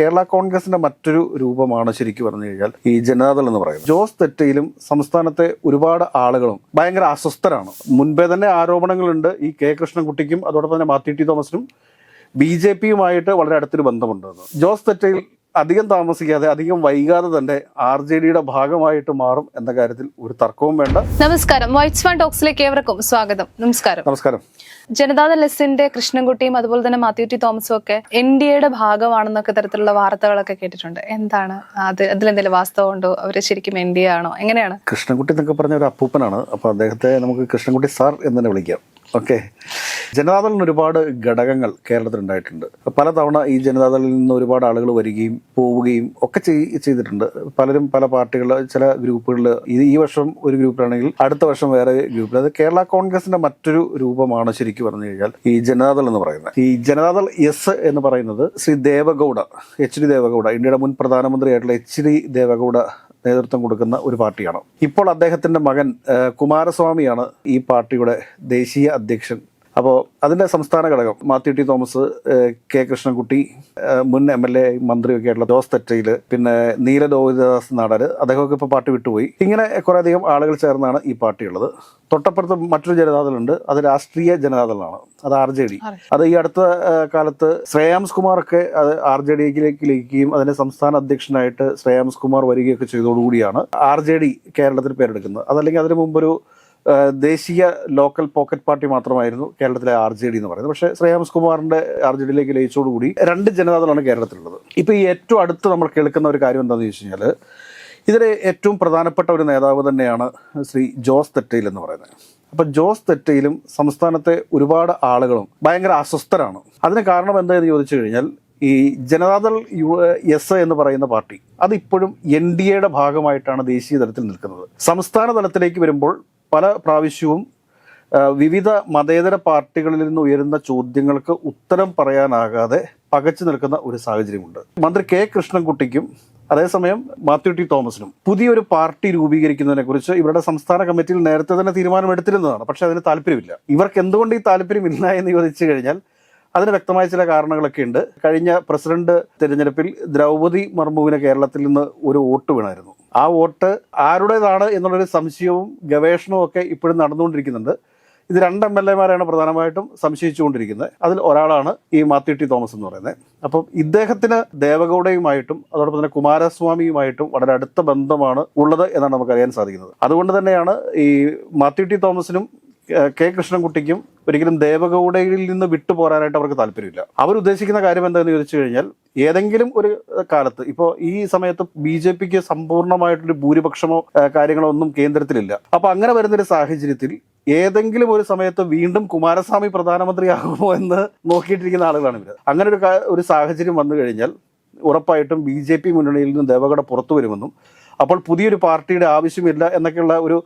കേരള കോൺഗ്രസിന്റെ മറ്റൊരു രൂപമാണ് ശരിക്കും പറഞ്ഞു കഴിഞ്ഞാൽ ഈ ജനതാദൾ എന്ന് പറയുന്നത്. ജോസ് തെറ്റയിലും സംസ്ഥാനത്തെ ഒരുപാട് ആളുകളും ഭയങ്കര അസ്വസ്ഥരാണ്. മുൻപേ തന്നെ ആരോപണങ്ങളുണ്ട് ഈ കെ കൃഷ്ണൻകുട്ടിക്കും അതോടൊപ്പം തന്നെ മാത്യു ടി തോമസിനും ബി ജെ പിയുമായിട്ട് വളരെ അടുത്തൊരു ബന്ധമുണ്ടെന്ന്. ജോസ് തെറ്റയിൽ അധികം താമസിക്കാതെ അധികം വൈകാതെ തന്നെ ആർ ജെ ഡിയുടെ ഭാഗമായിട്ട് മാറും എന്ന കാര്യത്തിൽ ഒരു തർക്കവും വേണ്ട. നമസ്കാരം. വൈറ്റ്സ് ഫൺ ടോക്സിലേക്ക് ഏവർക്കും സ്വാഗതം. നമസ്കാരം. നമസ്കാരം. ജനതാദൾ എസിന്റെ കൃഷ്ണൻകുട്ടിയും അതുപോലെ തന്നെ മാത്യു ടി തോമസും ഒക്കെ എൻ ഡി എയുടെ ഭാഗമാണെന്നൊക്കെ തരത്തിലുള്ള വാർത്തകളൊക്കെ കേട്ടിട്ടുണ്ട്. എന്താണ്? അത് അതിലെന്തെങ്കിലും വാസ്തവം ഉണ്ടോ? അവർ ശരിക്കും എൻ ഡി എ ആണോ? എങ്ങനെയാണ്? കൃഷ്ണൻകുട്ടി എന്നൊക്കെ പറഞ്ഞ ഒരു അപ്പൂപ്പനാണ്. അപ്പൊ അദ്ദേഹത്തെ നമുക്ക് കൃഷ്ണൻകുട്ടി സാർ എന്ന് തന്നെ വിളിക്കാം. ഓക്കെ. ജനതാദളിന് ഒരുപാട് ഘടകങ്ങൾ കേരളത്തിൽ ഉണ്ടായിട്ടുണ്ട്. പലതവണ ഈ ജനതാദളിൽ നിന്ന് ഒരുപാട് ആളുകൾ വരികയും പോവുകയും ഒക്കെ ചെയ്- ചെയ്തിട്ടുണ്ട്. പലരും പല പാർട്ടികൾ ചില ഗ്രൂപ്പുകളിൽ ഇത് ഈ വർഷം ഒരു ഗ്രൂപ്പിലാണെങ്കിൽ അടുത്ത വർഷം വേറെ ഗ്രൂപ്പിൽ അത് കേരള കോൺഗ്രസിന്റെ മറ്റൊരു രൂപമാണ് ശരിക്കും പറഞ്ഞു കഴിഞ്ഞാൽ ഈ ജനതാദൾ എന്ന് പറയുന്നത്. ഈ ജനതാദൾ എസ് എന്ന് പറയുന്നത് ശ്രീ ദേവഗൌഡ എച്ച് ഡി ദേവഗൌഡ ഇന്ത്യയുടെ മുൻ പ്രധാനമന്ത്രിയായിട്ടുള്ള എച്ച് ഡി ദേവഗൌഡ നേതൃത്വം കൊടുക്കുന്ന ഒരു പാർട്ടിയാണ്. ഇപ്പോൾ അദ്ദേഹത്തിന്റെ മകൻ കുമാരസ്വാമിയാണ് ഈ പാർട്ടിയുടെ ദേശീയ അധ്യക്ഷൻ. അപ്പോൾ അതിന്റെ സംസ്ഥാന ഘടകം Mathew T Thomas K Krishnankutty മുൻ എം എൽ എ മന്ത്രിയൊക്കെ ആയിട്ടുള്ള ജോസ് തെറ്റയിൽ പിന്നെ നീലലോഹിതദാസ് നാടാർ അദ്ദേഹമൊക്കെ ഇപ്പോൾ പാർട്ടി വിട്ടുപോയി. ഇങ്ങനെ കുറേ അധികം ആളുകൾ ചേർന്നാണ് ഈ പാർട്ടിയുള്ളത്. തൊട്ടപ്പുറത്ത് മറ്റൊരു ജനതാദളുണ്ട് അത് രാഷ്ട്രീയ ജനതാദളാണ് അത് ആർ ജെ ഡി. അത് ഈ അടുത്ത കാലത്ത് ശ്രേയാംസ് കുമാറൊക്കെ അത് ആർ ജെ ഡിയിലേക്ക് ലയിക്കുകയും അതിന്റെ സംസ്ഥാന അധ്യക്ഷനായിട്ട് ശ്രേയാംസ് കുമാർ വരികയൊക്കെ ചെയ്തതോടുകൂടിയാണ് ആർ ജെ ഡി കേരളത്തിൽ പേരെടുക്കുന്നത്. അതല്ലെങ്കിൽ അതിനു മുമ്പൊരു ദേശീയ ലോക്കൽ പോക്കറ്റ് പാർട്ടി മാത്രമായിരുന്നു കേരളത്തിലെ ആർ ജെ ഡി എന്ന് പറയുന്നത്. പക്ഷേ ശ്രേയാംസ് കുമാറിന്റെ ആർ ജെ ഡിയിലേക്ക് ലയിച്ചോടുകൂടി രണ്ട് ജനതാദളാണ് കേരളത്തിലുള്ളത്. ഇപ്പൊ ഈ ഏറ്റവും അടുത്ത് നമ്മൾ കേൾക്കുന്ന ഒരു കാര്യം എന്താണെന്ന് ചോദിച്ചു കഴിഞ്ഞാൽ ഇതിലെ ഏറ്റവും പ്രധാനപ്പെട്ട ഒരു നേതാവ് തന്നെയാണ് ശ്രീ ജോസ് തെറ്റയിൽ എന്ന് പറയുന്നത്. അപ്പൊ ജോസ് തെറ്റയിലും സംസ്ഥാനത്തെ ഒരുപാട് ആളുകളും ഭയങ്കര അസ്വസ്ഥരാണ്. അതിന് കാരണം എന്താണെന്ന് ചോദിച്ചു കഴിഞ്ഞാൽ ഈ ജനതാദൾ യു എസ് എന്ന് പറയുന്ന പാർട്ടി അത് ഇപ്പോഴും എൻ ഡി എയുടെ ഭാഗമായിട്ടാണ് ദേശീയ തലത്തിൽ നിൽക്കുന്നത്. സംസ്ഥാന തലത്തിലേക്ക് വരുമ്പോൾ പല പ്രാവശ്യവും വിവിധ മതേതര പാർട്ടികളിൽ നിന്ന് ഉയരുന്ന ചോദ്യങ്ങൾക്ക് ഉത്തരം പറയാനാകാതെ പകച്ചു നിൽക്കുന്ന ഒരു സാഹചര്യമുണ്ട്. മന്ത്രി കെ കൃഷ്ണൻകുട്ടിക്കും അതേസമയം മാത്യു ടി തോമസിനും പുതിയൊരു പാർട്ടി രൂപീകരിക്കുന്നതിനെ കുറിച്ച് ഇവരുടെ സംസ്ഥാന കമ്മിറ്റിയിൽ നേരത്തെ തന്നെ തീരുമാനമെടുത്തിരുന്നതാണ്. പക്ഷെ അതിന് താല്പര്യമില്ല. ഇവർക്ക് എന്തുകൊണ്ട് ഈ താല്പര്യമില്ല എന്ന് ചോദിച്ചു കഴിഞ്ഞാൽ അതിന് വ്യക്തമായ ചില കാരണങ്ങളൊക്കെ ഉണ്ട്. കഴിഞ്ഞ പ്രസിഡന്റ് തിരഞ്ഞെടുപ്പിൽ ദ്രൗപതി മർമുവിന് കേരളത്തിൽ നിന്ന് ഒരു വോട്ട് വീണായിരുന്നു. ആ വോട്ട് ആരുടേതാണ് എന്നുള്ളൊരു സംശയവും ഗവേഷണവും ഒക്കെ ഇപ്പോഴും നടന്നുകൊണ്ടിരിക്കുന്നുണ്ട്. ഇത് രണ്ട് എം എൽ എമാരാണ് പ്രധാനമായിട്ടും സംശയിച്ചുകൊണ്ടിരിക്കുന്നത്. അതിൽ ഒരാളാണ് ഈ മാത്യു ടി തോമസ് എന്ന് പറയുന്നത്. അപ്പം ഇദ്ദേഹത്തിന് ദേവഗൌഡയുമായിട്ടും അതോടൊപ്പം തന്നെ കുമാരസ്വാമിയുമായിട്ടും വളരെ അടുത്ത ബന്ധമാണ് ഉള്ളത് എന്നാണ് നമുക്ക് അറിയാൻ സാധിക്കുന്നത്. അതുകൊണ്ട് തന്നെയാണ് ഈ മാത്യു ടി തോമസിനും കെ കൃഷ്ണൻകുട്ടിക്കും ഒരിക്കലും ദേവഗൌഡയിൽ നിന്ന് വിട്ടുപോരാനായിട്ട് അവർക്ക് താല്പര്യമില്ല. അവർ ഉദ്ദേശിക്കുന്ന കാര്യം എന്താണെന്ന് ചോദിച്ചു കഴിഞ്ഞാൽ ഏതെങ്കിലും ഒരു കാലത്ത് ഇപ്പോൾ ഈ സമയത്ത് ബി ജെ പിക്ക് സമ്പൂർണമായിട്ടൊരു ഭൂരിപക്ഷമോ കാര്യങ്ങളോ ഒന്നും കേന്ദ്രത്തിലില്ല. അപ്പൊ അങ്ങനെ വരുന്നൊരു സാഹചര്യത്തിൽ ഏതെങ്കിലും ഒരു സമയത്ത് വീണ്ടും കുമാരസ്വാമി പ്രധാനമന്ത്രിയാകുമോ എന്ന് നോക്കിയിട്ടിരിക്കുന്ന ആളുകളാണ് ഇവർ അങ്ങനെ ഒരു ഒരു സാഹചര്യം വന്നു കഴിഞ്ഞാൽ ഉറപ്പായിട്ടും ബി ജെ പി മുന്നണിയിൽ നിന്ന് ദേവഗഡ പുറത്തു വരുമെന്നും അപ്പോൾ പുതിയൊരു പാർട്ടിയുടെ ആവശ്യമില്ല എന്നൊക്കെയുള്ള ഒരു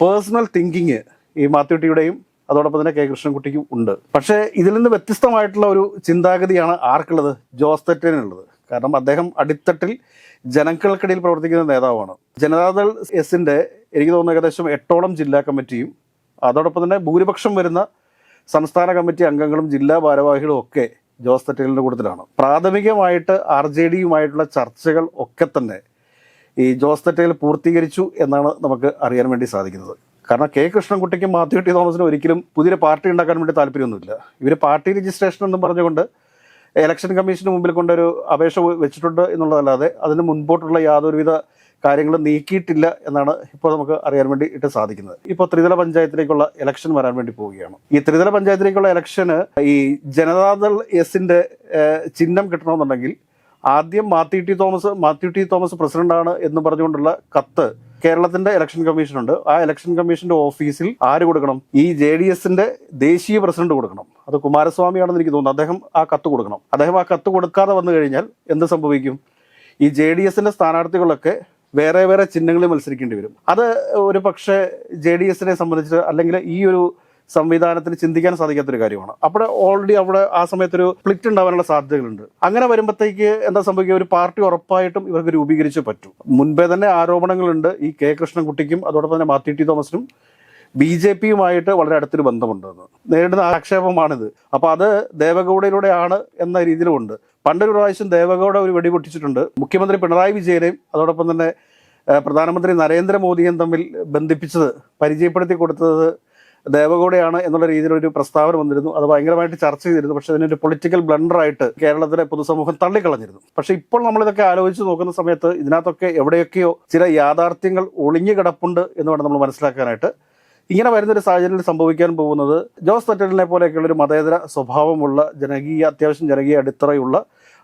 പേഴ്സണൽ തിങ്കിങ് ഈ മാത്യുട്ടിയുടെയും അതോടൊപ്പം തന്നെ കെ കൃഷ്ണൻകുട്ടിക്കും ഉണ്ട്. പക്ഷേ ഇതിൽ നിന്ന് വ്യത്യസ്തമായിട്ടുള്ള ഒരു ചിന്താഗതിയാണ് ആർക്കുള്ളത്? ജോസ് തെറ്റേനുള്ളത് കാരണം അദ്ദേഹം അടിത്തട്ടിൽ ജനങ്ങൾക്കിടയിൽ പ്രവർത്തിക്കുന്ന നേതാവാണ്. ജനതാദൾ എസിന്റെ എനിക്ക് തോന്നുന്നു ഏകദേശം എട്ടോളം ജില്ലാ കമ്മിറ്റിയും അതോടൊപ്പം തന്നെ ഭൂരിപക്ഷം വരുന്ന സംസ്ഥാന കമ്മിറ്റി അംഗങ്ങളും ജില്ലാ ഭാരവാഹികളും ഒക്കെ ജോസ് തെറ്റേലിന്റെ കൂട്ടത്തിലാണ്. പ്രാഥമികമായിട്ട് ആർ ജെ ഡിയുമായിട്ടുള്ള ചർച്ചകൾ ഒക്കെ തന്നെ ഈ ജോസ് തെറ്റയിൽ പൂർത്തീകരിച്ചു എന്നാണ് നമുക്ക് അറിയാൻ വേണ്ടി സാധിക്കുന്നത്. കാരണം കെ കൃഷ്ണൻകുട്ടിക്കും മാത്യു ടി തോമസിനും ഒരിക്കലും പുതിയ പാർട്ടി ഉണ്ടാക്കാൻ വേണ്ടി താല്പര്യമൊന്നുമില്ല. ഇവർ പാർട്ടി രജിസ്ട്രേഷൻ എന്നും പറഞ്ഞുകൊണ്ട് ഇലക്ഷൻ കമ്മീഷന് മുമ്പിൽ കൊണ്ടൊരു അപേക്ഷ വെച്ചിട്ടുണ്ട് എന്നുള്ളതല്ലാതെ അതിന് മുൻപോട്ടുള്ള യാതൊരുവിധ കാര്യങ്ങളും നീക്കിയിട്ടില്ല എന്നാണ് ഇപ്പോൾ നമുക്ക് അറിയാൻ വേണ്ടി വേണ്ടിയിട്ട് സാധിക്കുന്നത്. ഇപ്പോൾ ത്രിതല പഞ്ചായത്തിലേക്കുള്ള ഇലക്ഷൻ വരാൻ വേണ്ടി പോവുകയാണ്. ഈ ത്രിതല പഞ്ചായത്തിലേക്കുള്ള ഇലക്ഷന് ഈ ജനതാദൾ എസിന്റെ ചിഹ്നം കിട്ടണമെന്നുണ്ടെങ്കിൽ ആദ്യം Mathew T Thomas Mathew T Thomas പ്രസിഡന്റാണ് എന്ന് പറഞ്ഞുകൊണ്ടുള്ള കത്ത് കേരളത്തിന്റെ ഇലക്ഷൻ കമ്മീഷൻ ഉണ്ട്. ആ ഇലക്ഷൻ കമ്മീഷന്റെ ഓഫീസിൽ ആര് കൊടുക്കണം? ഈ ജെ ഡി എസിന്റെ ദേശീയ പ്രസിഡന്റ് കൊടുക്കണം. അത് കുമാരസ്വാമിയാണെന്ന് എനിക്ക് തോന്നുന്നു. അദ്ദേഹം ആ കത്ത് കൊടുക്കണം. അദ്ദേഹം ആ കത്ത് കൊടുക്കാതെ വന്നു കഴിഞ്ഞാൽ എന്ത് സംഭവിക്കും? ഈ ജെ ഡി എസിന്റെ സ്ഥാനാർത്ഥികളൊക്കെ വേറെ വേറെ ചിഹ്നങ്ങളിൽ മത്സരിക്കേണ്ടി വരും. അത് ഒരു പക്ഷേ ജെ ഡി എസിനെ സംബന്ധിച്ച് അല്ലെങ്കിൽ ഈ ഒരു സംവിധാനത്തിന് ചിന്തിക്കാൻ സാധിക്കാത്തൊരു കാര്യമാണ്. അവിടെ ഓൾറെഡി അവിടെ ആ സമയത്തൊരു സ്പ്ലിറ്റ് ഉണ്ടാവാനുള്ള സാധ്യതകളുണ്ട്. അങ്ങനെ വരുമ്പോഴത്തേക്ക് എന്താ സംഭവിക്കുക? ഒരു പാർട്ടി ഉറപ്പായിട്ടും ഇവർക്ക് രൂപീകരിച്ച് പറ്റും. മുൻപേ തന്നെ ആരോപണങ്ങളുണ്ട്. ഈ കെ കൃഷ്ണൻകുട്ടിക്കും അതോടൊപ്പം തന്നെ മാത്യു ടി തോമസിനും ബി ജെ പിയുമായിട്ട് വളരെ അടുത്തൊരു ബന്ധമുണ്ടെന്ന്. നേരിടുന്ന ആക്ഷേപമാണിത്. അപ്പോൾ അത് ദേവഗൗഡയിലൂടെയാണ് എന്ന രീതിയിലുമുണ്ട് പണ്ടൊരു പ്രാവശ്യം ദേവഗൗഡ ഒരു വെടിപൊട്ടിച്ചിട്ടുണ്ട് മുഖ്യമന്ത്രി പിണറായി വിജയനെയും അതോടൊപ്പം തന്നെ പ്രധാനമന്ത്രി നരേന്ദ്രമോദിയും തമ്മിൽ ബന്ധിപ്പിച്ചത് പരിചയപ്പെടുത്തി കൊടുത്തത് ദേവഗൗഡയാണ് എന്നുള്ള രീതിയിൽ ഒരു പ്രസ്താവന വന്നിരുന്നു. അത് ഭയങ്കരമായിട്ട് ചർച്ച ചെയ്തിരുന്നു. പക്ഷെ അതിനൊരു പൊളിറ്റിക്കൽ ബ്ലണ്ടറായിട്ട് കേരളത്തിലെ പൊതുസമൂഹം തള്ളിക്കളഞ്ഞിരുന്നു. പക്ഷെ ഇപ്പോൾ നമ്മളിതൊക്കെ ആലോചിച്ച് നോക്കുന്ന സമയത്ത് ഇതിനകത്തൊക്കെ എവിടെയൊക്കെയോ ചില യാഥാർത്ഥ്യങ്ങൾ ഒളിഞ്ഞു കിടപ്പുണ്ട് എന്ന് വേണം നമ്മൾ മനസ്സിലാക്കാനായിട്ട്. ഇങ്ങനെ വരുന്നൊരു സാഹചര്യത്തിൽ സംഭവിക്കാൻ പോകുന്നത് ജോസ് തട്ടലിനെ പോലെയൊക്കെയുള്ള ഒരു മതേതര സ്വഭാവമുള്ള ജനകീയ അത്യാവശ്യം ജനകീയ അടിത്തറയുള്ള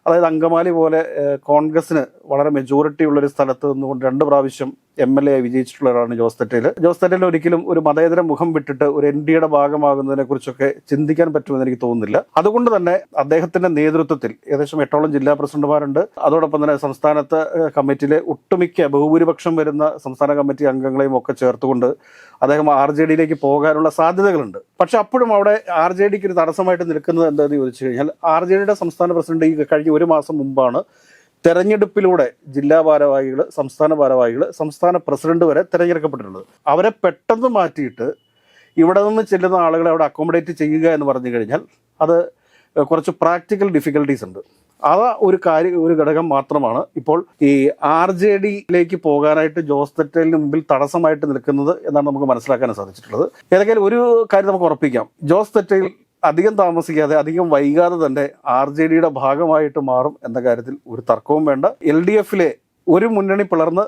അതായത് അങ്കമാലി പോലെ കോൺഗ്രസിന് വളരെ മെജോറിറ്റി ഉള്ളൊരു സ്ഥലത്ത് നിന്നുകൊണ്ട് രണ്ട് പ്രാവശ്യം എം എൽ എ ആയി വിജയിച്ചിട്ടുള്ള ഒരാളാണ് ജോസ് തെറ്റയിൽ ജോസ് തെറ്റയിൽ ഒരിക്കലും ഒരു മതേതര മുഖം വിട്ടിട്ട് ഒരു എൻ ഡിയുടെ ഭാഗമാകുന്നതിനെ കുറിച്ചൊക്കെ ചിന്തിക്കാൻ പറ്റുമെന്ന് എനിക്ക് തോന്നുന്നില്ല. അതുകൊണ്ട് തന്നെ അദ്ദേഹത്തിന്റെ നേതൃത്വത്തിൽ ഏകദേശം എട്ടോളം ജില്ലാ പ്രസിഡന്റുമാരുണ്ട്. അതോടൊപ്പം തന്നെ സംസ്ഥാനത്ത് കമ്മിറ്റിയിലെ ഒട്ടുമിക്ക ബഹുഭൂരിപക്ഷം വരുന്ന സംസ്ഥാന കമ്മിറ്റി അംഗങ്ങളെയും ഒക്കെ ചേർത്തുകൊണ്ട് അദ്ദേഹം ആർ ജെ ഡിയിലേക്ക് പോകാനുള്ള സാധ്യതകളുണ്ട്. പക്ഷെ അപ്പോഴും അവിടെ ആർ ജെ ഡിക്ക് ഒരു തടസ്സമായിട്ട് നിൽക്കുന്നത് എന്താണെന്ന് ചോദിച്ചു കഴിഞ്ഞാൽ ആർ ജെ ഡിയുടെ സംസ്ഥാന പ്രസിഡന്റ് ഈ കഴിഞ്ഞ ഒരു മാസം മുമ്പാണ് തെരഞ്ഞെടുപ്പിലൂടെ ജില്ലാ ഭാരവാഹികൾ സംസ്ഥാന ഭാരവാഹികൾ സംസ്ഥാന പ്രസിഡന്റ് വരെ തിരഞ്ഞെടുക്കപ്പെട്ടിട്ടുള്ളത്. അവരെ പെട്ടെന്ന് മാറ്റിയിട്ട് ഇവിടെ നിന്ന് ചെല്ലുന്ന ആളുകളെ അവിടെ അക്കോമഡേറ്റ് ചെയ്യുക എന്ന് പറഞ്ഞു കഴിഞ്ഞാൽ അത് കുറച്ച് പ്രാക്ടിക്കൽ ഡിഫിക്കൽട്ടീസ് ഉണ്ട്. അത് ഒരു കാര്യം ഒരു ഘടകം മാത്രമാണ് ഇപ്പോൾ ഈ ആർ ജെ ഡിയിലേക്ക് പോകാനായിട്ട് ജോസ് തെറ്റലിന് മുമ്പിൽ തടസ്സമായിട്ട് നിൽക്കുന്നത് എന്നാണ് നമുക്ക് മനസ്സിലാക്കാൻ സാധിച്ചിട്ടുള്ളത്. ഏതൊക്കെയാലും ഒരു കാര്യം നമുക്ക് ഉറപ്പിക്കാം. ജോസ് തെറ്റയിൽ അധികം താമസിക്കാതെ അധികം വൈകാതെ തന്നെ ആർ ജെ ഡിയുടെ ഭാഗമായിട്ട് മാറും എന്ന കാര്യത്തിൽ ഒരു തർക്കവും വേണ്ട. എൽ ഡി എഫിലെ ഒരു മുന്നണി പിളർന്ന്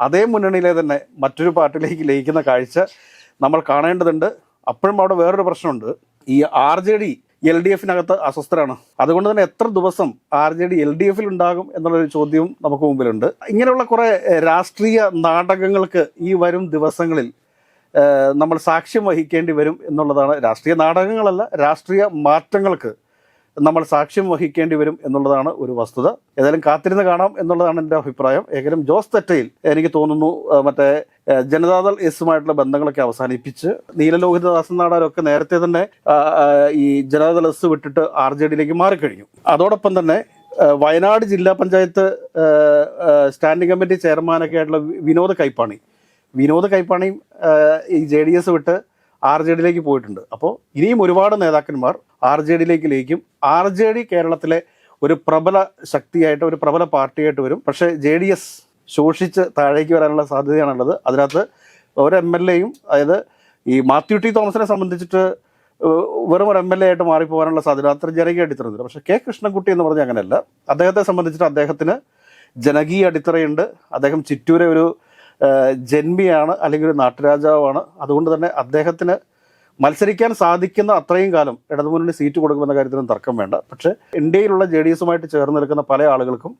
അതേ മുന്നണിയിലെ തന്നെ മറ്റൊരു പാർട്ടിയിലേക്ക് ലയിക്കുന്ന കാഴ്ച നമ്മൾ കാണേണ്ടതുണ്ട്. അപ്പോഴും അവിടെ വേറൊരു പ്രശ്നമുണ്ട്. ഈ R J D L D എഫിനകത്ത് അസ്വസ്ഥരാണ്. അതുകൊണ്ട് തന്നെ എത്ര ദിവസം R J D L D എഫിൽ ഉണ്ടാകും എന്നുള്ളൊരു ചോദ്യവും നമുക്ക് മുമ്പിലുണ്ട്. ഇങ്ങനെയുള്ള കുറേ രാഷ്ട്രീയ നാടകങ്ങൾക്ക് ഈ വരും ദിവസങ്ങളിൽ നമ്മൾ സാക്ഷ്യം വഹിക്കേണ്ടി വരും എന്നുള്ളതാണ് രാഷ്ട്രീയ നാടകങ്ങളല്ല രാഷ്ട്രീയ മാറ്റങ്ങൾക്ക് നമ്മൾ സാക്ഷ്യം വഹിക്കേണ്ടി വരും എന്നുള്ളതാണ് ഒരു വസ്തുത. ഏതായാലും കാത്തിരുന്ന് കാണാം എന്നുള്ളതാണ് എന്റെ അഭിപ്രായം. ഏകദേശം ജോസ് തെറ്റയിൽ എനിക്ക് തോന്നുന്നു മറ്റേ ജനതാദൾ എസുമായിട്ടുള്ള ബന്ധങ്ങളൊക്കെ അവസാനിപ്പിച്ച് നീലലോഹിതദാസൻ നാടാരൊക്കെ നേരത്തെ തന്നെ ഈ ജനതാദൾ എസ് വിട്ടിട്ട് ആർ ജെ ഡിയിലേക്ക് മാറിക്കഴിഞ്ഞു. അതോടൊപ്പം തന്നെ വയനാട് ജില്ലാ പഞ്ചായത്ത് സ്റ്റാൻഡിംഗ് കമ്മിറ്റി ചെയർമാനൊക്കെ ആയിട്ടുള്ള വിനോദ് കൈപ്പാണി വിനോദ് കൈപ്പാണി ഈ ജെ ഡി എസ് വിട്ട് ആർ ജെ ഡിയിലേക്ക് പോയിട്ടുണ്ട്. അപ്പോൾ ഇനിയും ഒരുപാട് നേതാക്കന്മാർ ആർ ജെ ഡിയിലേക്ക് ലയിക്കും ആർ ജെ ഡി കേരളത്തിലെ ഒരു പ്രബല ശക്തിയായിട്ട് ഒരു പ്രബല പാർട്ടിയായിട്ട് വരും. പക്ഷേ ജെ ഡി എസ് ശോഷിച്ച് താഴേക്ക് വരാനുള്ള സാധ്യതയാണുള്ളത്. അതിനകത്ത് ഒരു എം എൽ എയും അതായത് ഈ മാത്യു ടി തോമസിനെ സംബന്ധിച്ചിട്ട് വെറും ഒരു എം എൽ എ ആയിട്ട് മാറിപ്പോകാനുള്ള സാധ്യത അത്ര ജനകീയ അടിത്തറയുണ്ട്. പക്ഷേ കെ കൃഷ്ണൻകുട്ടി എന്ന് പറഞ്ഞാൽ അങ്ങനെയല്ല. അദ്ദേഹത്തെ സംബന്ധിച്ചിട്ട് അദ്ദേഹത്തിന് ജനകീയ അടിത്തറയുണ്ട്. അദ്ദേഹം ചിറ്റൂരെ ഒരു ജന്മിയാണ് അല്ലെങ്കിൽ ഒരു നാട്ടുരാജാവാണ്. അതുകൊണ്ട് തന്നെ അദ്ദേഹത്തിന് മത്സരിക്കാൻ സാധിക്കുന്ന അത്രയും കാലം ഇടതുമുന്നണി സീറ്റ് കൊടുക്കുമെന്ന കാര്യത്തിനും തർക്കം വേണ്ട. പക്ഷേ ഇന്ത്യയിലുള്ള ജെ ഡി എസുമായിട്ട് ചേർന്ന് നിൽക്കുന്ന പല ആളുകൾക്കും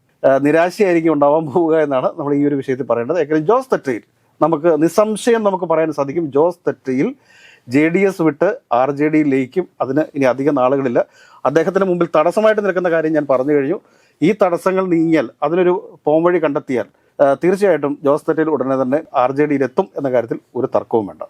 നിരാശയായിരിക്കും ഉണ്ടാവാൻ പോവുക എന്നാണ് നമ്മൾ ഈ ഒരു വിഷയത്തിൽ പറയേണ്ടത്. ഏകദേശം ജോസ് തെറ്റയിൽ നമുക്ക് നിസ്സംശയം നമുക്ക് പറയാൻ സാധിക്കും. Jose Thettayil J D S വിട്ട് ആർ ജെ ഡിയിലേക്കും അതിന് ഇനി അധികം നാളുകളില്ല. അദ്ദേഹത്തിന് മുമ്പിൽ തടസ്സമായിട്ട് നിൽക്കുന്ന കാര്യം ഞാൻ പറഞ്ഞു കഴിഞ്ഞു. ഈ തടസ്സങ്ങൾ നീങ്ങിയാൽ അതിനൊരു പോംവഴി കണ്ടെത്തിയാൽ തീർച്ചയായിട്ടും ജോസ് തെറ്റിൽ ഉടനെ തന്നെ ആർ ജെ ഡിയിലെത്തും എന്ന കാര്യത്തിൽ ഒരു തർക്കവും വേണ്ട.